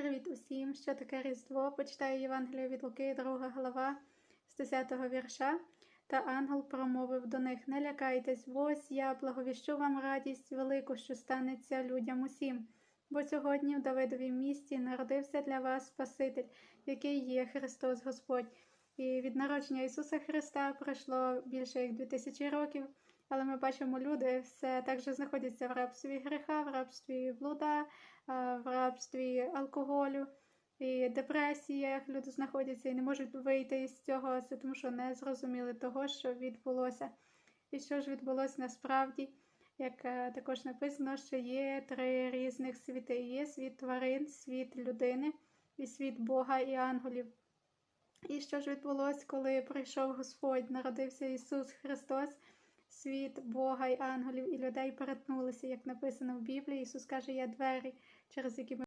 Привіт усім! Що таке Різдво? Почитаю Євангелія від Луки, 2 глава з 10-го вірша. Та ангел промовив до них: Не лякайтесь, ось я благовіщу вам радість велику, що станеться людям усім. Бо сьогодні в Давидовім місті народився для вас Спаситель, який є Христос Господь. І від народження Ісуса Христа пройшло більше як 2000 років. Але ми бачимо, люди все так же знаходяться в рабстві гріха, в рабстві блуда, в рабстві алкоголю і депресіях. Люди знаходяться і не можуть вийти із цього, це тому що не зрозуміли того, що відбулося. І що ж відбулося насправді, як е, також написано, що є три різних світи: є світ тварин, світ людини і світ Бога і ангелів. І що ж відбулося, коли прийшов Господь, народився Ісус Христос, світ Бога і ангелів і людей перетнулися, як написано в Біблії. Ісус каже, я двері, через які ми